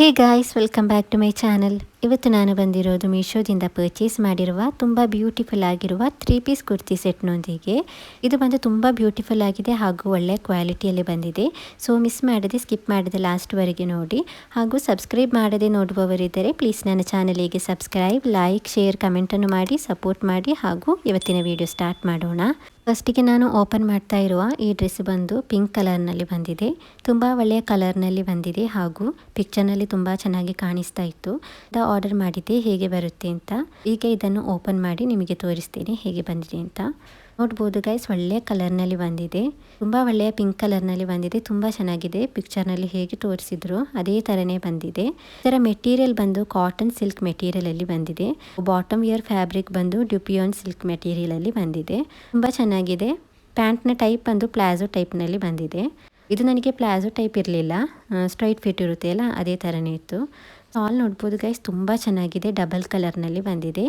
Hey guys welcome back to my channel ಇವತ್ತು ನಾನು ಬಂದಿರೋದು ಮೀಶೋದಿಂದ ಪರ್ಚೇಸ್ ಮಾಡಿರುವ ತುಂಬ ಬ್ಯೂಟಿಫುಲ್ ಆಗಿರುವ ತ್ರೀ ಪೀಸ್ ಕುರ್ತಿ ಸೆಟ್ನೊಂದಿಗೆ ಇದು ಬಂದು ತುಂಬ ಬ್ಯೂಟಿಫುಲ್ ಆಗಿದೆ ಹಾಗೂ ಒಳ್ಳೆ ಕ್ವಾಲಿಟಿಯಲ್ಲಿ ಬಂದಿದೆ. ಸೊ ಮಿಸ್ ಮಾಡದೆ ಸ್ಕಿಪ್ ಮಾಡದೆ ಲಾಸ್ಟ್ವರೆಗೆ ನೋಡಿ. ಹಾಗೂ ಸಬ್ಸ್ಕ್ರೈಬ್ ಮಾಡದೆ ನೋಡುವವರಿದ್ದರೆ ಪ್ಲೀಸ್ ನನ್ನ ಚಾನಲಿಗೆ ಸಬ್ಸ್ಕ್ರೈಬ್ ಲೈಕ್ ಶೇರ್ ಕಮೆಂಟನ್ನು ಮಾಡಿ ಸಪೋರ್ಟ್ ಮಾಡಿ ಹಾಗೂ ಇವತ್ತಿನ ವಿಡಿಯೋ ಸ್ಟಾರ್ಟ್ ಮಾಡೋಣ. ಫಸ್ಟಿಗೆ ನಾನು ಓಪನ್ ಮಾಡ್ತಾ ಇರುವ ಈ ಡ್ರೆಸ್ ಬಂದು ಪಿಂಕ್ ಕಲರ್ನಲ್ಲಿ ಬಂದಿದೆ. ತುಂಬ ಒಳ್ಳೆಯ ಕಲರ್ನಲ್ಲಿ ಬಂದಿದೆ ಹಾಗೂ ಪಿಕ್ಚರ್ನಲ್ಲಿ ತುಂಬ ಚೆನ್ನಾಗಿ ಕಾಣಿಸ್ತಾ ಇತ್ತು. ಆರ್ಡರ್ ಮಾಡಿದ್ದೆ, ಹೇಗೆ ಬರುತ್ತೆ ಅಂತ. ಈಗ ಇದನ್ನು ಓಪನ್ ಮಾಡಿ ನಿಮಗೆ ತೋರಿಸ್ತೀನಿ ಹೇಗೆ ಬಂದಿದೆ ಅಂತ. ನೋಡ್ಬೋದು ಗೈಸ್ ಒಳ್ಳೆಯ ಕಲರ್ನಲ್ಲಿ ಬಂದಿದೆ. ತುಂಬ ಒಳ್ಳೆಯ ಪಿಂಕ್ ಕಲರ್ನಲ್ಲಿ ಬಂದಿದೆ. ತುಂಬ ಚೆನ್ನಾಗಿದೆ. ಪಿಕ್ಚರ್ನಲ್ಲಿ ಹೇಗೆ ತೋರಿಸಿದ್ರು, ಅದೇ ಥರನೇ ಬಂದಿದೆ. ಇದರ ಮೆಟೀರಿಯಲ್ ಬಂದು ಕಾಟನ್ ಸಿಲ್ಕ್ ಮೆಟೀರಿಯಲಲ್ಲಿ ಬಂದಿದೆ. ಬಾಟಮ್ ಇಯರ್ ಫ್ಯಾಬ್ರಿಕ್ ಬಂದು ಡ್ಯೂಪಿಯಾನ್ ಸಿಲ್ಕ್ ಮೆಟೀರಿಯಲಲ್ಲಿ ಬಂದಿದೆ. ತುಂಬ ಚೆನ್ನಾಗಿದೆ. ಪ್ಯಾಂಟ್ನ ಟೈಪ್ ಬಂದು ಪ್ಲಾಜೋ ಟೈಪ್ನಲ್ಲಿ ಬಂದಿದೆ. ಇದು ನನಗೆ ಪ್ಲಾಜೋ ಟೈಪ್ ಇರಲಿಲ್ಲ. ಸ್ಟ್ರೈಟ್ ಫಿಟ್ ಇರುತ್ತೆ ಅಲ್ಲ, ಅದೇ ಥರನೇ ಇತ್ತು. ಶಾಲ್ ನೋಡ್ಬೋದು ಗೈಸ್ ತುಂಬ ಚೆನ್ನಾಗಿದೆ. ಡಬಲ್ ಕಲರ್ನಲ್ಲಿ ಬಂದಿದೆ.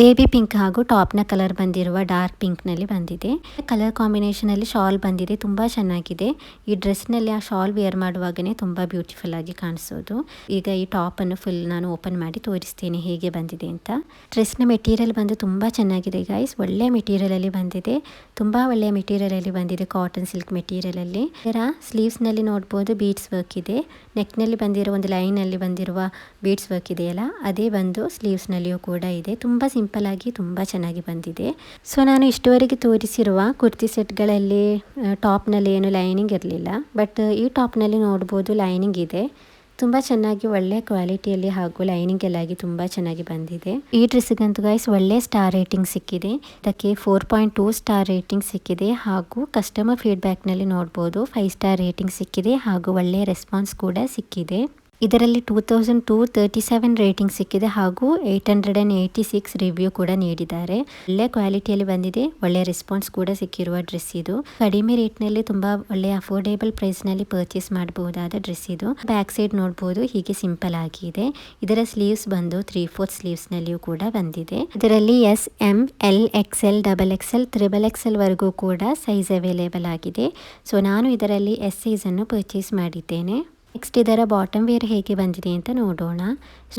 ಬೇಬಿ ಪಿಂಕ್ ಹಾಗೂ ಟಾಪ್ನ ಕಲರ್ ಬಂದಿರುವ ಡಾರ್ಕ್ ಪಿಂಕ್ನಲ್ಲಿ ಬಂದಿದೆ. ಕಲರ್ ಕಾಂಬಿನೇಷನಲ್ಲಿ ಶಾಲ್ ಬಂದಿದೆ, ತುಂಬ ಚೆನ್ನಾಗಿದೆ. ಈ ಡ್ರೆಸ್ನಲ್ಲಿ ಆ ಶಾಲ್ ವಿಯರ್ ಮಾಡುವಾಗನೇ ತುಂಬ ಬ್ಯೂಟಿಫುಲ್ ಆಗಿ ಕಾಣಿಸೋದು. ಈಗ ಈ ಟಾಪನ್ನು ಫುಲ್ ನಾನು ಓಪನ್ ಮಾಡಿ ತೋರಿಸ್ತೇನೆ ಹೇಗೆ ಬಂದಿದೆ ಅಂತ. ಡ್ರೆಸ್ನ ಮೆಟೀರಿಯಲ್ ಬಂದು ತುಂಬ ಚೆನ್ನಾಗಿದೆ ಗೈಸ್ ಒಳ್ಳೆ ಮೆಟೀರಿಯಲಲ್ಲಿ ಬಂದಿದೆ. ತುಂಬ ಒಳ್ಳೆಯ ಮೆಟೀರಿಯಲಲ್ಲಿ ಬಂದಿದೆ ಕಾಟನ್ ಸಿಲ್ಕ್ ಮೆಟೀರಿಯಲಲ್ಲಿ ಇದರ ಸ್ಲೀವ್ಸ್ನಲ್ಲಿ ನೋಡ್ಬೋದು ಬೀಡ್ಸ್ ವರ್ಕ್ ಇದೆ. ನೆಕ್ನಲ್ಲಿ ಬಂದಿರೋ ಒಂದು ಲೈನಲ್ಲಿ ಬಂದಿರುವ ಬೀಡ್ಸ್ ವರ್ಕ್ ಇದೆಯಲ್ಲ ಅದೇ ಬಂದು ಸ್ಲೀವ್ಸ್ನಲ್ಲಿಯೂ ಕೂಡ ಇದೆ. ತುಂಬ ಸಿಂಪಲ್ ಆಗಿ ತುಂಬ ಚೆನ್ನಾಗಿ ಬಂದಿದೆ. ಸೊ, ನಾನು ಇಷ್ಟುವರೆಗೆ ತೋರಿಸಿರುವ ಕುರ್ತಿ ಸೆಟ್ಗಳಲ್ಲಿ ಟಾಪ್ನಲ್ಲಿ ಏನು ಲೈನಿಂಗ್ ಇರಲಿಲ್ಲ. ಬಟ್, ಈ ಟಾಪ್ನಲ್ಲಿ ನೋಡ್ಬೋದು ಲೈನಿಂಗ್ ಇದೆ. ತುಂಬ ಚೆನ್ನಾಗಿ ಒಳ್ಳೆ ಕ್ವಾಲಿಟಿಯಲ್ಲಿ ಹಾಗೂ ಲೈನಿಂಗ್ ಎಲ್ಲಾಗಿ ತುಂಬ ಚೆನ್ನಾಗಿ ಬಂದಿದೆ. ಈ ಡ್ರೆಸ್ಗಂತೂ ಗೈಸ್ ಒಳ್ಳೆ ಸ್ಟಾರ್ ರೇಟಿಂಗ್ ಸಿಕ್ಕಿದೆ. ಇದಕ್ಕೆ four point two star rating ಸಿಕ್ಕಿದೆ ಹಾಗೂ ಕಸ್ಟಮರ್ ಫೀಡ್ಬ್ಯಾಕ್ನಲ್ಲಿ ನೋಡ್ಬೋದು ಫೈವ್ ಸ್ಟಾರ್ ರೇಟಿಂಗ್ ಸಿಕ್ಕಿದೆ ಹಾಗೂ ಒಳ್ಳೆಯ ರೆಸ್ಪಾನ್ಸ್ ಕೂಡ ಸಿಕ್ಕಿದೆ. ಇದರಲ್ಲಿ two thousand two thirty seven rating ಸಿಕ್ಕಿದೆ ಹಾಗೂ eight hundred and eighty six review ಕೂಡ ನೀಡಿದ್ದಾರೆ. ಒಳ್ಳೆ ಕ್ವಾಲಿಟಿಯಲ್ಲಿ ಬಂದಿದೆ, ಒಳ್ಳೆ ರೆಸ್ಪಾನ್ಸ್ ಕೂಡ ಸಿಕ್ಕಿರುವ ಡ್ರೆಸ್ ಇದು. ಕಡಿಮೆ ರೇಟ್ನಲ್ಲಿ ತುಂಬಾ ಒಳ್ಳೆ ಅಫೋರ್ಡೇಬಲ್ ಪ್ರೈಸ್ನಲ್ಲಿ ಪರ್ಚೇಸ್ ಮಾಡಬಹುದಾದ ಡ್ರೆಸ್ ಇದು. ಬ್ಯಾಕ್ ಸೈಡ್ ನೋಡಬಹುದು ಹೀಗೆ ಸಿಂಪಲ್ ಆಗಿದೆ ಇದರ ಸ್ಲೀವ್ಸ್ ಬಂದು ತ್ರೀ ಫೋರ್ತ್ ಸ್ಲೀವ್ಸ್ ನಲ್ಲಿಯೂ ಕೂಡ ಬಂದಿದೆ. ಇದರಲ್ಲಿ S M L X L double X L triple X L ವರೆಗೂ ಕೂಡ ಸೈಜ್ ಅವೈಲೇಬಲ್ ಆಗಿದೆ. ಸೊ ನಾನು ಇದರಲ್ಲಿ ಎಸ್ ಸೈಜನ್ನು ಪರ್ಚೇಸ್ ಮಾಡಿದ್ದೇನೆ. ನೆಕ್ಸ್ಟ್ ಇದರ ಬಾಟಮ್ ವೇರ್ ಹೇಗೆ ಬಂದಿದೆ ಅಂತ ನೋಡೋಣ.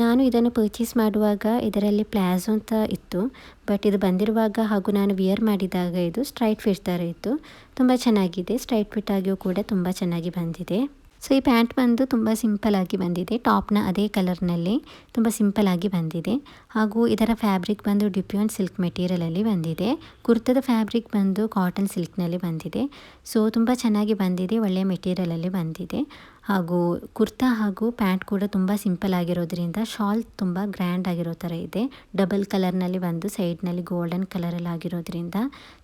ನಾನು ಇದನ್ನು ಪರ್ಚೇಸ್ ಮಾಡುವಾಗ ಇದರಲ್ಲಿ ಪ್ಲಾಜೋ ಅಂತ ಇತ್ತು. ಬಟ್ ಇದು ಬಂದಿರುವಾಗ ಹಾಗೂ ನಾನು ವಿಯರ್ ಮಾಡಿದಾಗ ಇದು ಸ್ಟ್ರೈಟ್ ಫಿಟ್ ಥರ ಇತ್ತು. ತುಂಬ ಚೆನ್ನಾಗಿದೆ. ಸ್ಟ್ರೈಟ್ ಫಿಟ್ ಆಗಿಯೂ ಕೂಡ ತುಂಬ ಚೆನ್ನಾಗಿ ಬಂದಿದೆ. ಸೊ ಈ ಪ್ಯಾಂಟ್ ಬಂದು ತುಂಬ ಸಿಂಪಲ್ ಆಗಿ ಬಂದಿದೆ. ಟಾಪ್ನ ಅದೇ ಕಲರ್ನಲ್ಲಿ ತುಂಬ ಸಿಂಪಲ್ ಆಗಿ ಬಂದಿದೆ. ಹಾಗೂ ಇದರ ಫ್ಯಾಬ್ರಿಕ್ ಬಂದು ಡಿಪ್ಯೂನ್ ಸಿಲ್ಕ್ ಮೆಟೀರಿಯಲಲ್ಲಿ ಬಂದಿದೆ. ಕುರ್ತದ ಫ್ಯಾಬ್ರಿಕ್ ಬಂದು ಕಾಟನ್ ಸಿಲ್ಕ್ನಲ್ಲಿ ಬಂದಿದೆ. ಸೊ, ತುಂಬ ಚೆನ್ನಾಗಿ ಬಂದಿದೆ ಒಳ್ಳೆಯ ಮೆಟೀರಿಯಲಲ್ಲಿ ಬಂದಿದೆ. ಹಾಗೂ ಕುರ್ತಾ ಹಾಗೂ ಪ್ಯಾಂಟ್ ಕೂಡ ತುಂಬ ಸಿಂಪಲ್ ಆಗಿರೋದ್ರಿಂದ ಶಾಲ್ ತುಂಬ ಗ್ರ್ಯಾಂಡ್ ಆಗಿರೋ ಥರ ಇದೆ. ಡಬಲ್ ಕಲರ್ನಲ್ಲಿ ಬಂದು ಸೈಡ್ನಲ್ಲಿ ಗೋಲ್ಡನ್ ಕಲರಲ್ಲಿ ಆಗಿರೋದ್ರಿಂದ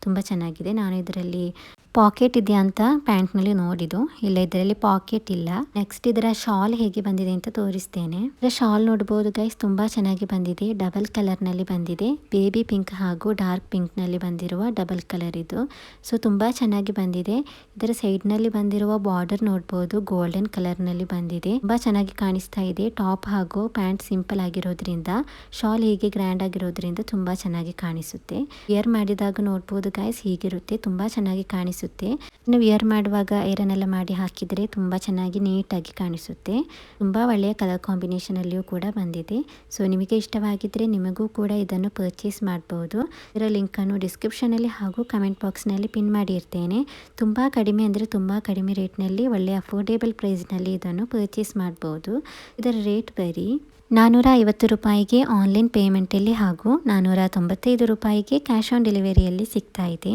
ತುಂಬ ಚೆನ್ನಾಗಿದೆ. ನಾನು ಇದರಲ್ಲಿ ಪಾಕೆಟ್ ಇದೆಯಾ ಅಂತ ಪ್ಯಾಂಟ್ನಲ್ಲಿ ನೋಡಿದ್ದು. ಇಲ್ಲ, ಇದರಲ್ಲಿ ಪಾಕೆಟ್ ಇಲ್ಲ. ನೆಕ್ಸ್ಟ್ ಇದರ ಶಾಲ್ ಹೇಗೆ ಬಂದಿದೆ ಅಂತ ತೋರಿಸ್ತೇನೆ. ಇದರ ಶಾಲ್ ನೋಡಬಹುದು ಗೈಸ್ ತುಂಬಾ ಚೆನ್ನಾಗಿ ಬಂದಿದೆ. ಡಬಲ್ ಕಲರ್ನಲ್ಲಿ ಬಂದಿದೆ. ಬೇಬಿ ಪಿಂಕ್ ಹಾಗೂ ಡಾರ್ಕ್ ಪಿಂಕ್ನಲ್ಲಿ ಬಂದಿರುವ ಡಬಲ್ ಕಲರ್ ಇದು. ಸೊ ತುಂಬಾ ಚೆನ್ನಾಗಿ ಬಂದಿದೆ. ಇದರ ಸೈಡ್ನಲ್ಲಿ ಬಂದಿರುವ ಬಾರ್ಡರ್ ನೋಡಬಹುದು ಗೋಲ್ಡನ್ ಕಲರ್ನಲ್ಲಿ ಬಂದಿದೆ. ತುಂಬಾ ಚೆನ್ನಾಗಿ ಕಾಣಿಸ್ತಾ ಇದೆ. ಟಾಪ್ ಹಾಗೂ ಪ್ಯಾಂಟ್ ಸಿಂಪಲ್ ಆಗಿರೋದ್ರಿಂದ, ಶಾಲ್ ಹೀಗೆ ಗ್ರ್ಯಾಂಡ್ ಆಗಿರೋದ್ರಿಂದ ತುಂಬಾ ಚೆನ್ನಾಗಿ ಕಾಣಿಸುತ್ತೆ. ವಿಯರ್ ಮಾಡಿದಾಗ ನೋಡಬಹುದು ಗಾಯ್ಸ್ ಹೀಗಿರುತ್ತೆ. ತುಂಬಾ ಚೆನ್ನಾಗಿ ಕಾಣಿಸುತ್ತೆ. ಇನ್ನು ವಿಯರ್ ಮಾಡುವಾಗ ಐರನ್ ಎಲ್ಲ ಮಾಡಿ ಹಾಕಿದರೆ ತುಂಬ ಚೆನ್ನಾಗಿ ನೀಟಾಗಿ ಕಾಣಿಸುತ್ತೆ. ತುಂಬ ಒಳ್ಳೆಯ ಕಲರ್ ಕಾಂಬಿನೇಷನ್ ಅಲ್ಲಿಯೂ ಕೂಡ ಬಂದಿದೆ. ಸೊ ನಿಮಗೆ ಇಷ್ಟವಾಗಿದ್ದರೆ ನಿಮಗೂ ಕೂಡ ಇದನ್ನು ಪರ್ಚೇಸ್ ಮಾಡಬಹುದು ಇದರ ಲಿಂಕನ್ನು ಡಿಸ್ಕ್ರಿಪ್ಷನಲ್ಲಿ ಹಾಗೂ ಕಮೆಂಟ್ ಬಾಕ್ಸ್ನಲ್ಲಿ ಪಿನ್ ಮಾಡಿರ್ತೇನೆ. ತುಂಬ ಕಡಿಮೆ ಅಂದರೆ ತುಂಬ ಕಡಿಮೆ ರೇಟ್ನಲ್ಲಿ ಒಳ್ಳೆಯ ಅಫೋರ್ಡೇಬಲ್ ಪ್ರೈಸ್ನಲ್ಲಿ ಇದನ್ನು ಪರ್ಚೇಸ್ ಮಾಡ್ಬೋದು. ಇದರ ರೇಟ್ ಬರೀ ನಾನ್ನೂರ ಐವತ್ತು ರೂಪಾಯಿಗೆ ಆನ್ಲೈನ್ ಪೇಮೆಂಟಲ್ಲಿ ಹಾಗೂ ನಾನ್ನೂರ ತೊಂಬತ್ತೈದು ರೂಪಾಯಿಗೆ ಕ್ಯಾಶ್ ಆನ್ ಡೆಲಿವರಿಯಲ್ಲಿ ಸಿಗ್ತಾ ಇದೆ.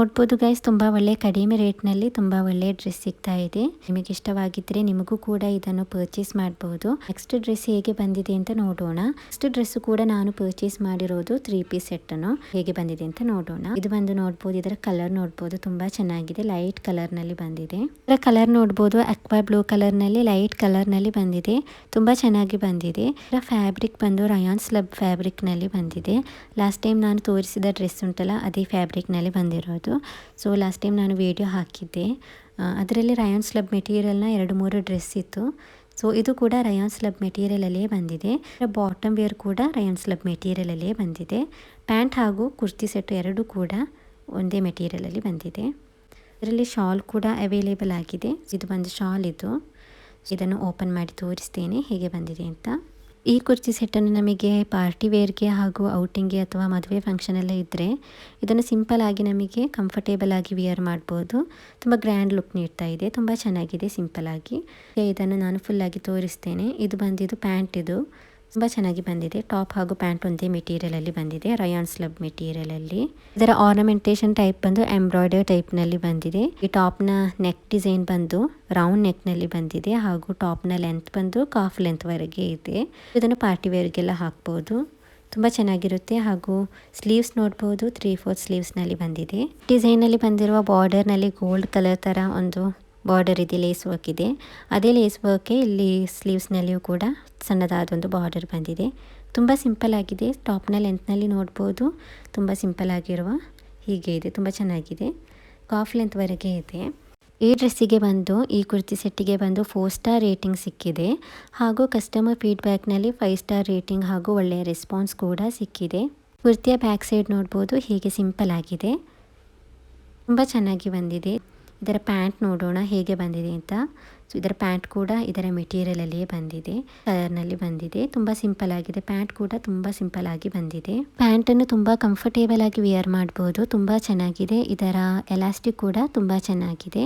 ನೋಡ್ಬೋದು ಗೈಸ್ ತುಂಬ ಒಳ್ಳೆ ಕಡಿಮೆ ರೇಟ್ನಲ್ಲಿ ತುಂಬ ಒಳ್ಳೆ ಡ್ರೆಸ್ ಸಿಗ್ತಾ ಇದೆ. ನಿಮಗೆ ಇಷ್ಟವಾಗಿದ್ದರೆ ನಿಮಗೂ ಕೂಡ ಇದನ್ನು ಪರ್ಚೇಸ್ ಮಾಡಬಹುದು ನೆಕ್ಸ್ಟ್ ಡ್ರೆಸ್ ಹೇಗೆ ಬಂದಿದೆ ಅಂತ ನೋಡೋಣ. ನೆಕ್ಸ್ಟ್ ಡ್ರೆಸ್ ಕೂಡ ನಾನು ಪರ್ಚೇಸ್ ಮಾಡಿರೋದು ತ್ರೀ ಪೀಸ್ ಸೆಟ್ ಅನ್ನು. ಹೇಗೆ ಬಂದಿದೆ ಅಂತ ನೋಡೋಣ. ಇದು ಬಂದು ನೋಡ್ಬೋದು, ಇದರ ಕಲರ್ ನೋಡ್ಬೋದು. ತುಂಬಾ ಚೆನ್ನಾಗಿದೆ ಲೈಟ್ ಕಲರ್ನಲ್ಲಿ ಬಂದಿದೆ. ಇದರ ಕಲರ್ ನೋಡ್ಬೋದು ಅಕ್ವಾ ಬ್ಲೂ ಕಲರ್ನಲ್ಲಿ ಲೈಟ್ ಕಲರ್ನಲ್ಲಿ ಬಂದಿದೆ. ತುಂಬಾ ಚೆನ್ನಾಗಿ ಬಂದಿದೆ. ಇದರ ಫ್ಯಾಬ್ರಿಕ್ ಬಂದು ರಯಾನ್ ಸ್ಲಬ್ ಫ್ಯಾಬ್ರಿಕ್ನಲ್ಲಿ ಬಂದಿದೆ. ಲಾಸ್ಟ್ ಟೈಮ್ ನಾನು ತೋರಿಸಿದ ಡ್ರೆಸ್ ಉಂಟಲ್ಲ, ಅದೇ ಫ್ಯಾಬ್ರಿಕ್ನಲ್ಲಿ ಬಂದಿರೋದು. ಸೊ ಲಾಸ್ಟ್ ಟೈಮ್ ನಾನು ವಿಡಿಯೋ ಹಾಕಿದ್ದೆ. ಅದರಲ್ಲಿ ರಯಾನ್ ಸ್ಲಬ್ ಮೆಟೀರಿಯಲ್ನ ಎರಡು ಮೂರು ಡ್ರೆಸ್ ಇತ್ತು. ಸೊ ಇದು ಕೂಡ ರಯಾನ್ ಸ್ಲಬ್ ಮೆಟೀರಿಯಲಲ್ಲೇ ಬಂದಿದೆ. ಬಾಟಮ್ ವೇರ್ ಕೂಡ ರಯಾನ್ ಸ್ಲಬ್ ಮೆಟೀರಿಯಲಲ್ಲೇ ಬಂದಿದೆ. ಪ್ಯಾಂಟ್ ಹಾಗೂ ಕುರ್ತಿ ಸೆಟ್ ಎರಡೂ ಕೂಡ ಒಂದೇ ಮೆಟೀರಿಯಲಲ್ಲಿ ಬಂದಿದೆ. ಇದರಲ್ಲಿ ಶಾಲ್ ಕೂಡ ಅವೈಲೇಬಲ್ ಆಗಿದೆ. ಇದು ಬಂದು ಶಾಲ್ ಇದು. ಇದನ್ನು ಓಪನ್ ಮಾಡಿ ತೋರಿಸ್ತೇನೆ ಹೇಗೆ ಬಂದಿದೆ ಅಂತ. ಈ ಕುರ್ತಿ ಸೆಟ್ಟನ್ನು ನಮಗೆ ಪಾರ್ಟಿ ವೇರ್ಗೆ ಹಾಗೂ ಔಟಿಂಗ್ಗೆ ಅಥವಾ ಮದುವೆ ಫಂಕ್ಷನ್ ಎಲ್ಲ ಇದ್ದರೆ ಇದನ್ನು ಸಿಂಪಲ್ ಆಗಿ ನಮಗೆ ಕಂಫರ್ಟೇಬಲ್ ಆಗಿ ವಿಯರ್ ಮಾಡ್ಬೋದು. ತುಂಬ ಗ್ರ್ಯಾಂಡ್ ಲುಕ್ ನೀಡ್ತಾ ಇದೆ. ತುಂಬ ಚೆನ್ನಾಗಿದೆ ಸಿಂಪಲ್ ಆಗಿ. ಇದನ್ನು ನಾನು ಫುಲ್ಲಾಗಿ ತೋರಿಸ್ತೇನೆ. ಇದು ಬಂದಿದ್ದು ಪ್ಯಾಂಟ್ ಇದು. ತುಂಬ ಚೆನ್ನಾಗಿ ಬಂದಿದೆ. ಟಾಪ್ ಹಾಗೂ ಪ್ಯಾಂಟ್ ಒಂದೇ ಮೆಟೀರಿಯಲ್ ಅಲ್ಲಿ ಬಂದಿದೆ. ರಯಾನ್ ಸ್ಲಬ್ ಮೆಟೀರಿಯಲ್ ಅಲ್ಲಿ. ಇದರ ಆರ್ನಮೆಂಟೇಶನ್ ಟೈಪ್ ಬಂದು ಎಂಬ್ರಾಯ್ಡರ್ ಟೈಪ್ನಲ್ಲಿ ಬಂದಿದೆ. ಈ ಟಾಪ್ನ ನೆಕ್ ಡಿಸೈನ್ ಬಂದು ರೌಂಡ್ ನೆಕ್ನಲ್ಲಿ ಬಂದಿದೆ ಹಾಗೂ ಟಾಪ್ನ ಲೆಂತ್ ಬಂದು ಕಾಫ್ ಲೆಂತ್ ವರೆಗೆ ಇದೆ. ಇದನ್ನು ಪಾರ್ಟಿ ವೇರ್ಗೆಲ್ಲ ಹಾಕ್ಬೋದು. ತುಂಬ ಚೆನ್ನಾಗಿರುತ್ತೆ ಹಾಗೂ ಸ್ಲೀವ್ಸ್ ನೋಡ್ಬೋದು. ತ್ರೀ ಫೋರ್ ಸ್ಲೀವ್ಸ್ನಲ್ಲಿ ಬಂದಿದೆ. ಡಿಸೈನಲ್ಲಿ ಬಂದಿರುವ ಬಾರ್ಡರ್ನಲ್ಲಿ ಗೋಲ್ಡ್ ಕಲರ್ ತರ ಒಂದು ಬಾರ್ಡರ್ ಇದೆ ಲೇಸ್ ವರ್ಕ್ ಇದೆ. ಅದೇ ಲೇಸ್ ವರ್ಕೆ ಇಲ್ಲಿ ಸ್ಲೀವ್ಸ್ನಲ್ಲಿಯೂ ಕೂಡ ಸಣ್ಣದಾದ ಒಂದು ಬಾರ್ಡರ್ ಬಂದಿದೆ. ತುಂಬ ಸಿಂಪಲ್ ಆಗಿದೆ. ಟಾಪ್ನ ಲೆಂತ್ನಲ್ಲಿ ನೋಡ್ಬೋದು. ತುಂಬ ಸಿಂಪಲ್ ಆಗಿರುವ ಹೀಗೆ ಇದೆ. ತುಂಬ ಚೆನ್ನಾಗಿದೆ. ಕಾಫ್ ಲೆಂತ್ವರೆಗೆ ಇದೆ. ಈ ಡ್ರೆಸ್ಸಿಗೆ ಬಂದು, ಈ ಕುರ್ತಿ ಸೆಟ್ಟಿಗೆ ಬಂದು ಫೋರ್ ಸ್ಟಾರ್ ರೇಟಿಂಗ್ ಸಿಕ್ಕಿದೆ. ಹಾಗೂ ಕಸ್ಟಮರ್ ಫೀಡ್ಬ್ಯಾಕ್ನಲ್ಲಿ ಫೈವ್ ಸ್ಟಾರ್ ರೇಟಿಂಗ್ ಹಾಗೂ ಒಳ್ಳೆಯ ರೆಸ್ಪಾನ್ಸ್ ಕೂಡ ಸಿಕ್ಕಿದೆ. ಕುರ್ತಿಯ ಬ್ಯಾಕ್ ಸೈಡ್ ನೋಡ್ಬೋದು. ಹೀಗೆ ಸಿಂಪಲ್ ಆಗಿದೆ. ತುಂಬ ಚೆನ್ನಾಗಿ ಬಂದಿದೆ. ಇದರ ಪ್ಯಾಂಟ್ ನೋಡೋಣ ಹೇಗೆ ಬಂದಿದೆ ಅಂತ. ಸೊ ಇದರ ಪ್ಯಾಂಟ್ ಕೂಡ ಇದರ ಮೆಟೀರಿಯಲಲ್ಲಿಯೇ ಬಂದಿದೆ. ಕಲರ್ನಲ್ಲಿ ಬಂದಿದೆ. ತುಂಬ ಸಿಂಪಲ್ ಆಗಿದೆ. ಪ್ಯಾಂಟ್ ಕೂಡ ತುಂಬ ಸಿಂಪಲ್ ಆಗಿ ಬಂದಿದೆ. ಪ್ಯಾಂಟನ್ನು ತುಂಬ ಕಂಫರ್ಟೇಬಲ್ ಆಗಿ ವಿಯರ್ ಮಾಡಬಹುದು ತುಂಬ ಚೆನ್ನಾಗಿದೆ. ಇದರ ಎಲಾಸ್ಟಿಕ್ ಕೂಡ ತುಂಬ ಚೆನ್ನಾಗಿದೆ.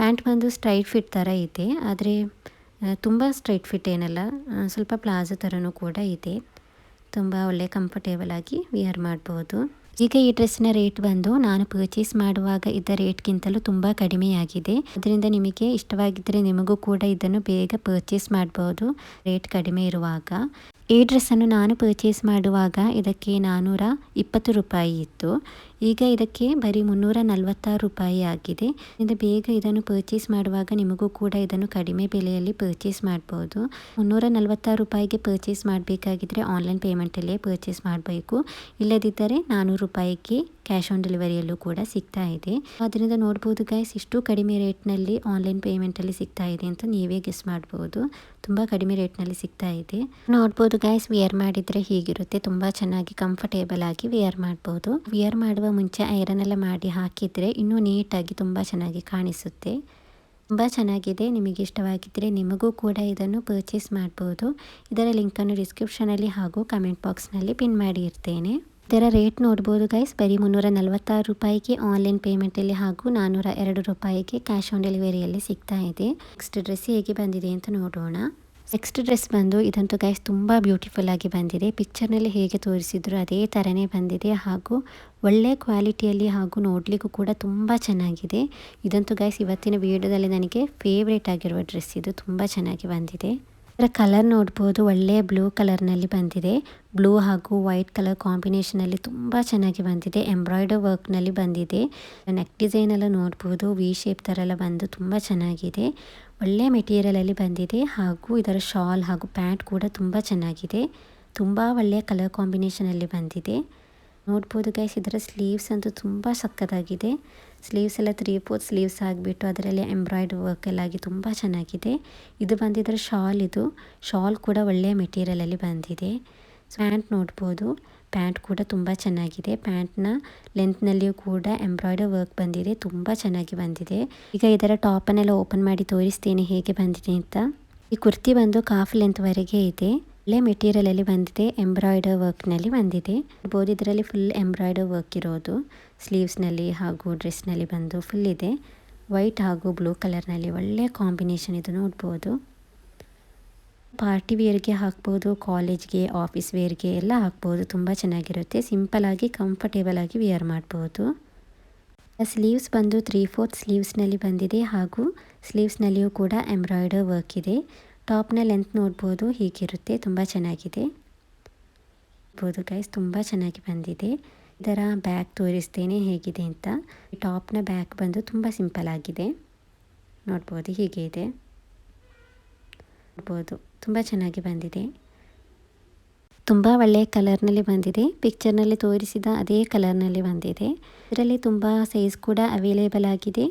ಪ್ಯಾಂಟ್ ಬಂದು ಸ್ಟ್ರೈಟ್ ಫಿಟ್ ಥರ ಇದೆ. ಆದರೆ ತುಂಬ ಸ್ಟ್ರೈಟ್ ಫಿಟ್ ಏನಲ್ಲ. ಸ್ವಲ್ಪ ಪ್ಲಾಜೋ ಥರನೂ ಕೂಡ ಇದೆ. ತುಂಬ ಒಳ್ಳೆ ಕಂಫರ್ಟೇಬಲ್ ಆಗಿ ವಿಯರ್ ಮಾಡ್ಬೋದು. ಈಗ ಈ ಡ್ರೆಸ್ನ ರೇಟ್ ಬಂದು ನಾನು ಪರ್ಚೇಸ್ ಮಾಡುವಾಗ ಇದ್ದ ರೇಟ್ಗಿಂತಲೂ ತುಂಬ ಕಡಿಮೆಯಾಗಿದೆ. ಅದರಿಂದ ನಿಮಗೆ ಇಷ್ಟವಾಗಿದ್ದರೆ ನಿಮಗೂ ಕೂಡ ಇದನ್ನು ಬೇಗ ಪರ್ಚೇಸ್ ಮಾಡ್ಬೋದು. ರೇಟ್ ಕಡಿಮೆ ಇರುವಾಗ. ಈ ಡ್ರೆಸ್ಸನ್ನು ನಾನು ಪರ್ಚೇಸ್ ಮಾಡುವಾಗ ಇದಕ್ಕೆ ನಾನ್ನೂರ ಇಪ್ಪತ್ತು ರೂಪಾಯಿ ಇತ್ತು. ಈಗ ಇದಕ್ಕೆ ಬರೀ ಮುನ್ನೂರ ನಲವತ್ತಾರು ರೂಪಾಯಿ ಆಗಿದೆ. ಇದು ಬೇಗ ಇದನ್ನು ಪರ್ಚೇಸ್ ಮಾಡುವಾಗ ನಿಮಗೂ ಕೂಡ ಇದನ್ನು ಕಡಿಮೆ ಬೆಲೆಯಲ್ಲಿ ಪರ್ಚೇಸ್ ಮಾಡ್ಬೋದು. ಮುನ್ನೂರ ನಲವತ್ತಾರು ರೂಪಾಯಿಗೆ ಪರ್ಚೇಸ್ ಮಾಡಬೇಕಾಗಿದ್ದರೆ ಆನ್ಲೈನ್ ಪೇಮೆಂಟಲ್ಲೇ ಪರ್ಚೇಸ್ ಮಾಡಬೇಕು. ಇಲ್ಲದಿದ್ದರೆ ನಾನ್ನೂರು ರೂಪಾಯಿಗೆ ಕ್ಯಾಶ್ ಆನ್ ಡೆಲಿವರಿಯಲ್ಲೂ ಕೂಡ ಸಿಗ್ತಾ ಇದೆ. ಅದರಿಂದ ನೋಡ್ಬೋದು ಗೈಸ್ ಇಷ್ಟು ಕಡಿಮೆ ರೇಟ್ನಲ್ಲಿ ಆನ್ಲೈನ್ ಪೇಮೆಂಟಲ್ಲಿ ಸಿಗ್ತಾ ಇದೆ ಅಂತ ನೀವೇ ಗೆಸ್ ಮಾಡ್ಬೋದು. ತುಂಬ ಕಡಿಮೆ ರೇಟ್ನಲ್ಲಿ ಸಿಗ್ತಾ ಇದೆ. ನೋಡ್ಬೋದು ಗೈಸ್ ವಿಯರ್ ಮಾಡಿದರೆ ಹೀಗಿರುತ್ತೆ. ತುಂಬ ಚೆನ್ನಾಗಿ ಕಂಫರ್ಟೇಬಲ್ ಆಗಿ ವಿಯರ್ ಮಾಡ್ಬೋದು. ವಿಯರ್ ಮಾಡುವ ಮುಂಚೆ ಐರನ್ ಎಲ್ಲ ಮಾಡಿ ಹಾಕಿದರೆ ಇನ್ನೂ ನೀಟಾಗಿ ತುಂಬ ಚೆನ್ನಾಗಿ ಕಾಣಿಸುತ್ತೆ. ತುಂಬ ಚೆನ್ನಾಗಿದೆ. ನಿಮಗೆ ಇಷ್ಟವಾಗಿದ್ದರೆ ನಿಮಗೂ ಕೂಡ ಇದನ್ನು ಪರ್ಚೇಸ್ ಮಾಡ್ಬೋದು. ಇದರ ಲಿಂಕನ್ನು ಡಿಸ್ಕ್ರಿಪ್ಷನಲ್ಲಿ ಹಾಗೂ ಕಮೆಂಟ್ ಬಾಕ್ಸ್ನಲ್ಲಿ ಪಿನ್ ಮಾಡಿ ಇರ್ತೇನೆ. ಇದರ ರೇಟ್ ನೋಡ್ಬೋದು ಗೈಸ್. ಬರೀ ಮುನ್ನೂರ ನಲವತ್ತಾರು ರೂಪಾಯಿಗೆ ಆನ್ಲೈನ್ ಪೇಮೆಂಟಲ್ಲಿ ಹಾಗೂ ನಾನ್ನೂರ ಎರಡು ರೂಪಾಯಿಗೆ ಕ್ಯಾಶ್ ಆನ್ ಡೆಲಿವರಿಯಲ್ಲಿ ಸಿಗ್ತಾ ಇದೆ. ನೆಕ್ಸ್ಟ್ ಡ್ರೆಸ್ ಹೇಗೆ ಬಂದಿದೆ ಅಂತ ನೋಡೋಣ. ನೆಕ್ಸ್ಟ್ ಡ್ರೆಸ್ ಬಂದು ಇದಂತೂ ಗೈಸ್ ತುಂಬ ಬ್ಯೂಟಿಫುಲ್ ಆಗಿ ಬಂದಿದೆ. ಪಿಕ್ಚರ್ನಲ್ಲಿ ಹೇಗೆ ತೋರಿಸಿದ್ರು ಅದೇ ಥರನೇ ಬಂದಿದೆ ಹಾಗೂ ಒಳ್ಳೆ ಕ್ವಾಲಿಟಿಯಲ್ಲಿ ಹಾಗೂ ನೋಡಲಿಕ್ಕೂ ಕೂಡ ತುಂಬ ಚೆನ್ನಾಗಿದೆ. ಇದಂತೂ ಗೈಸ್ ಇವತ್ತಿನ ವಿಡಿಯೋದಲ್ಲಿ ನನಗೆ ಫೇವ್ರೇಟ್ ಆಗಿರುವ ಡ್ರೆಸ್ ಇದು. ತುಂಬ ಚೆನ್ನಾಗಿ ಬಂದಿದೆ. ಇದರ ಕಲರ್ ನೋಡ್ಬೋದು. ಒಳ್ಳೆಯ ಬ್ಲೂ ಕಲರ್ನಲ್ಲಿ ಬಂದಿದೆ. ಬ್ಲೂ ಹಾಗೂ ವೈಟ್ ಕಲರ್ ಕಾಂಬಿನೇಷನಲ್ಲಿ ತುಂಬ ಚೆನ್ನಾಗಿ ಬಂದಿದೆ. ಎಂಬ್ರಾಯ್ಡರ್ ವರ್ಕ್ನಲ್ಲಿ ಬಂದಿದೆ. ನೆಕ್ ಡಿಸೈನ್ ಎಲ್ಲ ನೋಡ್ಬೋದು. ವಿ ಶೇಪ್ ಥರ ಎಲ್ಲ ಬಂದು ತುಂಬ ಚೆನ್ನಾಗಿದೆ. ಒಳ್ಳೆಯ ಮೆಟೀರಿಯಲಲ್ಲಿ ಬಂದಿದೆ. ಹಾಗೂ ಇದರ ಶಾಲ್ ಹಾಗೂ ಪ್ಯಾಂಟ್ ಕೂಡ ತುಂಬ ಚೆನ್ನಾಗಿದೆ. ತುಂಬ ಒಳ್ಳೆಯ ಕಲರ್ ಕಾಂಬಿನೇಷನಲ್ಲಿ ಬಂದಿದೆ. ನೋಡ್ಬೋದು ಗೈಸ್ ಇದರ ಸ್ಲೀವ್ಸ್ ಅಂತೂ ತುಂಬ ಸಕ್ಕತ್ತಾಗಿದೆ ಸ್ಲೀವ್ಸ್ ಎಲ್ಲ ತ್ರೀ ಫೋರ್ ಸ್ಲೀವ್ಸ್ ಆಗಿಬಿಟ್ಟು ಅದರಲ್ಲಿ ಎಂಬ್ರಾಯ್ಡ್ ವರ್ಕ್ ಎಲ್ಲ ಆಗಿ ತುಂಬ ಚೆನ್ನಾಗಿದೆ. ಇದು ಬಂದಿದ್ರೆ ಶಾಲ್ ಇದು. ಶಾಲ್ ಕೂಡ ಒಳ್ಳೆಯ ಮೆಟೀರಿಯಲಲ್ಲಿ ಬಂದಿದೆ. ಪ್ಯಾಂಟ್ ನೋಡ್ಬೋದು. ಪ್ಯಾಂಟ್ ಕೂಡ ತುಂಬ ಚೆನ್ನಾಗಿದೆ. ಪ್ಯಾಂಟ್ನ ಲೆಂತ್ನಲ್ಲಿಯೂ ಕೂಡ ಎಂಬ್ರಾಯ್ಡರ್ ವರ್ಕ್ ಬಂದಿದೆ. ತುಂಬ ಚೆನ್ನಾಗಿ ಬಂದಿದೆ. ಈಗ ಇದರ ಟಾಪನ್ನೆಲ್ಲ ಓಪನ್ ಮಾಡಿ ತೋರಿಸ್ತೇನೆ ಹೇಗೆ ಬಂದಿದೆ ಅಂತ. ಈ ಕುರ್ತಿ ಬಂದು ಕಾಫ್ ಲೆಂತ್ವರೆಗೆ ಇದೆ. ಒಳ್ಳೆ ಮೆಟೀರಿಯಲಲ್ಲಿ ಬಂದಿದೆ ಎಂಬ್ರಾಯ್ಡರ್ ವರ್ಕ್ನಲ್ಲಿ ಬಂದಿದೆ. ನೋಡ್ಬೋದು ಇದರಲ್ಲಿ ಫುಲ್ ಎಂಬ್ರಾಯ್ಡರ್ ವರ್ಕ್ ಇರೋದು. ಸ್ಲೀವ್ಸ್ನಲ್ಲಿ ಹಾಗೂ ಡ್ರೆಸ್ನಲ್ಲಿ ಬಂದು ಫುಲ್ ಇದೆ. ವೈಟ್ ಹಾಗೂ ಬ್ಲೂ ಕಲರ್ನಲ್ಲಿ ಒಳ್ಳೆ ಕಾಂಬಿನೇಷನ್ ಇದು ನೋಡ್ಬೋದು. ಪಾರ್ಟಿ ವೇರ್ಗೆ ಹಾಕ್ಬೋದು ಕಾಲೇಜ್ಗೆ ಆಫೀಸ್ ವೇರ್ಗೆ ಎಲ್ಲ ಹಾಕ್ಬೋದು. ತುಂಬ ಚೆನ್ನಾಗಿರುತ್ತೆ. ಸಿಂಪಲಾಗಿ ಕಂಫರ್ಟೇಬಲ್ ಆಗಿ ವಿಯರ್ ಮಾಡ್ಬೋದು. ಸ್ಲೀವ್ಸ್ ಬಂದು ತ್ರೀ ಫೋರ್ತ್ ಸ್ಲೀವ್ಸ್ನಲ್ಲಿ ಬಂದಿದೆ ಹಾಗೂ ಸ್ಲೀವ್ಸ್ನಲ್ಲಿಯೂ ಕೂಡ ಎಂಬ್ರಾಯ್ಡರ್ ವರ್ಕ್ ಇದೆ. ಟಾಪ್ನ ಲೆಂತ್ ನೋಡ್ಬೋದು, ಹೀಗಿರುತ್ತೆ, ತುಂಬ ಚೆನ್ನಾಗಿದೆ. ಬೋದು ಗೈಸ್ ತುಂಬ ಚೆನ್ನಾಗಿ ಬಂದಿದೆ. ಇದರ ಬ್ಯಾಗ್ ತೋರಿಸ್ತೇನೆ ಹೇಗಿದೆ ಅಂತ. ಟಾಪ್ನ ಬ್ಯಾಗ್ ಬಂದು ತುಂಬ ಸಿಂಪಲ್ ಆಗಿದೆ. ನೋಡ್ಬೋದು ಹೀಗೆ ಇದೆ. ನೋಡ್ಬೋದು, ತುಂಬ ಚೆನ್ನಾಗಿ ಬಂದಿದೆ. ತುಂಬ ಒಳ್ಳೆಯ ಕಲರ್ನಲ್ಲಿ ಬಂದಿದೆ. ಪಿಕ್ಚರ್ನಲ್ಲಿ ತೋರಿಸಿದ ಅದೇ ಕಲರ್ನಲ್ಲಿ ಬಂದಿದೆ. ಇದರಲ್ಲಿ ತುಂಬ ಸೈಜ್ ಕೂಡ ಅವೈಲೇಬಲ್ ಆಗಿದೆ.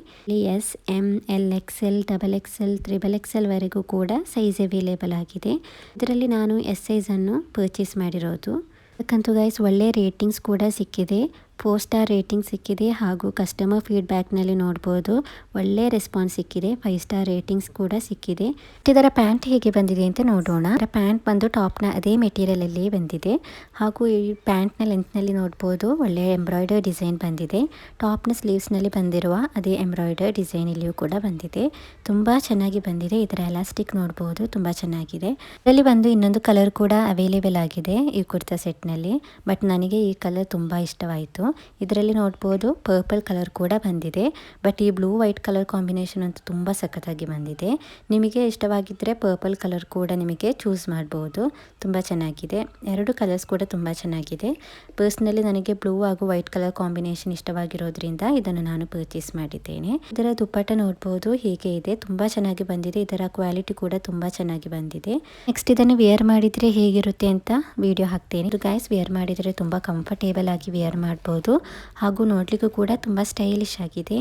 S M L X L double X L triple X L ವರೆಗೂ ಕೂಡ ಸೈಜ್ ಅವೈಲೇಬಲ್ ಆಗಿದೆ. ಇದರಲ್ಲಿ ನಾನು ಎಸ್ ಸೈಜನ್ನು ಪರ್ಚೇಸ್ ಮಾಡಿರೋದು. ಯಾಕಂತೂ ಗೈಸ್ ಒಳ್ಳೆಯ ರೇಟಿಂಗ್ಸ್ ಕೂಡ ಸಿಕ್ಕಿದೆ. ಫೋರ್ ಸ್ಟಾರ್ ರೇಟಿಂಗ್ ಸಿಕ್ಕಿದೆ ಹಾಗೂ ಕಸ್ಟಮರ್ ಫೀಡ್ಬ್ಯಾಕ್ನಲ್ಲಿ ನೋಡ್ಬೋದು. ಒಳ್ಳೆ ರೆಸ್ಪಾನ್ಸ್ ಸಿಕ್ಕಿದೆ. ಫೈವ್ ಸ್ಟಾರ್ ರೇಟಿಂಗ್ಸ್ ಕೂಡ ಸಿಕ್ಕಿದೆ. ಇದರ ಪ್ಯಾಂಟ್ ಹೇಗೆ ಬಂದಿದೆ ಅಂತ ನೋಡೋಣ. ಇದರ ಪ್ಯಾಂಟ್ ಬಂದು ಟಾಪ್ನ ಅದೇ ಮೆಟೀರಿಯಲಲ್ಲಿ ಬಂದಿದೆ. ಹಾಗೂ ಈ ಪ್ಯಾಂಟ್ನ ಲೆಂತ್ನಲ್ಲಿ ನೋಡ್ಬೋದು. ಒಳ್ಳೆ ಎಂಬ್ರಾಯ್ಡರ್ ಡಿಸೈನ್ ಬಂದಿದೆ. ಟಾಪ್ನ ಸ್ಲೀವ್ಸ್ನಲ್ಲಿ ಬಂದಿರುವ ಅದೇ ಎಂಬ್ರಾಯ್ಡರ್ ಡಿಸೈನ್ ಇಲ್ಲಿಯೂ ಕೂಡ ಬಂದಿದೆ. ತುಂಬ ಚೆನ್ನಾಗಿ ಬಂದಿದೆ. ಇದರ ಎಲಾಸ್ಟಿಕ್ ನೋಡ್ಬೋದು. ತುಂಬ ಚೆನ್ನಾಗಿದೆ. ಇದರಲ್ಲಿ ಬಂದು ಇನ್ನೊಂದು ಕಲರ್ ಕೂಡ ಅವೈಲೇಬಲ್ ಆಗಿದೆ. ಈ ಕುರ್ತಾ ಸೆಟ್ನಲ್ಲಿ ಬಟ್ ನನಗೆ ಈ ಕಲರ್ ತುಂಬ ಇಷ್ಟವಾಯಿತು. ಇದರಲ್ಲಿ ನೋಡ್ಬೋದು ಪರ್ಪಲ್ ಕಲರ್ ಕೂಡ ಬಂದಿದೆ. ಬಟ್ ಈ ಬ್ಲೂ ವೈಟ್ ಕಲರ್ ಕಾಂಬಿನೇಷನ್ ಅಂತೂ ತುಂಬ ಸಖತ್ತಾಗಿ ಬಂದಿದೆ. ನಿಮಗೆ ಇಷ್ಟವಾಗಿದ್ದರೆ ಪರ್ಪಲ್ ಕಲರ್ ಕೂಡ ನಿಮಗೆ ಚೂಸ್ ಮಾಡ್ಬೋದು. ತುಂಬ ಚೆನ್ನಾಗಿದೆ. ಎರಡು ಕಲರ್ಸ್ ಕೂಡ ತುಂಬ ಚೆನ್ನಾಗಿದೆ. ಪರ್ಸ್ನಲಿ ನನಗೆ ಬ್ಲೂ ಹಾಗೂ ವೈಟ್ ಕಲರ್ ಕಾಂಬಿನೇಷನ್ ಇಷ್ಟವಾಗಿರೋದ್ರಿಂದ ಇದನ್ನು ನಾನು ಪರ್ಚೇಸ್ ಮಾಡಿದ್ದೇನೆ. ಇದರ ದುಪ್ಪಟ್ಟ ನೋಡ್ಬೋದು ಹೀಗೆ ಇದೆ. ತುಂಬ ಚೆನ್ನಾಗಿ ಬಂದಿದೆ. ಇದರ ಕ್ವಾಲಿಟಿ ಕೂಡ ತುಂಬ ಚೆನ್ನಾಗಿ ಬಂದಿದೆ. ನೆಕ್ಸ್ಟ್ ಇದನ್ನು ವಿಯರ್ ಮಾಡಿದರೆ ಹೇಗಿರುತ್ತೆ ಅಂತ ವಿಡಿಯೋ ಹಾಕ್ತೇನೆ. ಇದು ಗೈಸ್ ಮಾಡಿದರೆ ತುಂಬ ಕಂಫರ್ಟೇಬಲ್ ಆಗಿ ವೇರ್ ಮಾಡ್ಬೋದು ಹಾಗೂ ನೋಡಲಿಕ್ಕೂ ಕೂಡ ತುಂಬ ಸ್ಟೈಲಿಶ್ ಆಗಿದೆ.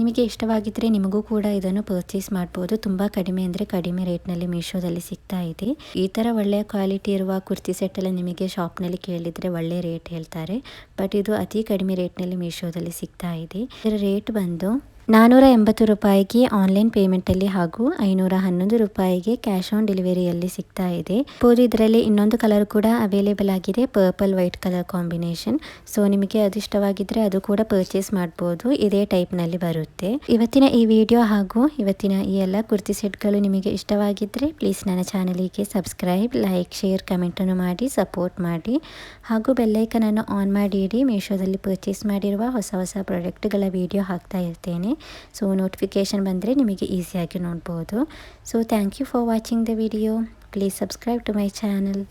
ನಿಮಗೆ ಇಷ್ಟವಾಗಿದ್ದರೆ ನಿಮಗೂ ಕೂಡ ಇದನ್ನು ಪರ್ಚೇಸ್ ಮಾಡ್ಬೋದು. ತುಂಬ ಕಡಿಮೆ ಅಂದರೆ ಕಡಿಮೆ ರೇಟ್ನಲ್ಲಿ ಮೀಶೋದಲ್ಲಿ ಸಿಗ್ತಾ ಇದೆ. ಈ ಥರ ಒಳ್ಳೆಯ ಕ್ವಾಲಿಟಿ ಇರುವ ಕುರ್ತಿ ಸೆಟ್ ಎಲ್ಲ ನಿಮಗೆ ಶಾಪ್ನಲ್ಲಿ ಕೇಳಿದರೆ ಒಳ್ಳೆಯ ರೇಟ್ ಹೇಳ್ತಾರೆ. ಬಟ್ ಇದು ಅತಿ ಕಡಿಮೆ ರೇಟ್ನಲ್ಲಿ ಮೀಶೋದಲ್ಲಿ ಸಿಗ್ತಾ ಇದೆ. ಇದರ ರೇಟ್ ಬಂದು ನಾನ್ನೂರ ಎಂಬತ್ತು ರೂಪಾಯಿಗೆ ಆನ್ಲೈನ್ ಪೇಮೆಂಟಲ್ಲಿ ಹಾಗೂ ಐನೂರ ಹನ್ನೊಂದು ರೂಪಾಯಿಗೆ ಕ್ಯಾಶ್ ಆನ್ ಡೆಲಿವರಿಯಲ್ಲಿ ಸಿಗ್ತಾ ಇದೆ. ಬೋದು ಇದರಲ್ಲಿ ಇನ್ನೊಂದು ಕಲರ್ ಕೂಡ ಅವೈಲೇಬಲ್ ಆಗಿದೆ purple white colour combination so ನಿಮಗೆ ಅದು ಇಷ್ಟವಾಗಿದ್ದರೆ ಅದು ಕೂಡ ಪರ್ಚೇಸ್ ಮಾಡ್ಬೋದು, ಇದೇ ಟೈಪ್ನಲ್ಲಿ ಬರುತ್ತೆ. ಇವತ್ತಿನ ಈ ವಿಡಿಯೋ ಹಾಗೂ ಇವತ್ತಿನ ಈ ಎಲ್ಲ ಕುರ್ತಿ ಸೆಟ್ಗಳು ನಿಮಗೆ ಇಷ್ಟವಾಗಿದ್ದರೆ ಪ್ಲೀಸ್ ನನ್ನ ಚಾನಲಿಗೆ ಸಬ್ಸ್ಕ್ರೈಬ್ ಲೈಕ್ ಶೇರ್ ಕಮೆಂಟನ್ನು ಮಾಡಿ ಸಪೋರ್ಟ್ ಮಾಡಿ. ಹಾಗೂ ಬೆಲ್ಲೈಕನನ್ನು ಆನ್ ಮಾಡಿ ಇಡಿ. ಮೀಶೋದಲ್ಲಿ ಪರ್ಚೇಸ್ ಮಾಡಿರುವ ಹೊಸ ಹೊಸ ಪ್ರಾಡಕ್ಟ್ಗಳ ವಿಡಿಯೋ ಹಾಕ್ತಾ ಇರ್ತೇನೆ. ಸೊ ನೋಟಿಫಿಕೇಷನ್ ಬಂದರೆ ನಿಮಗೆ ಈಸಿಯಾಗಿ ನೋಡ್ಬೋದು. So thank you for watching the video please subscribe to my channel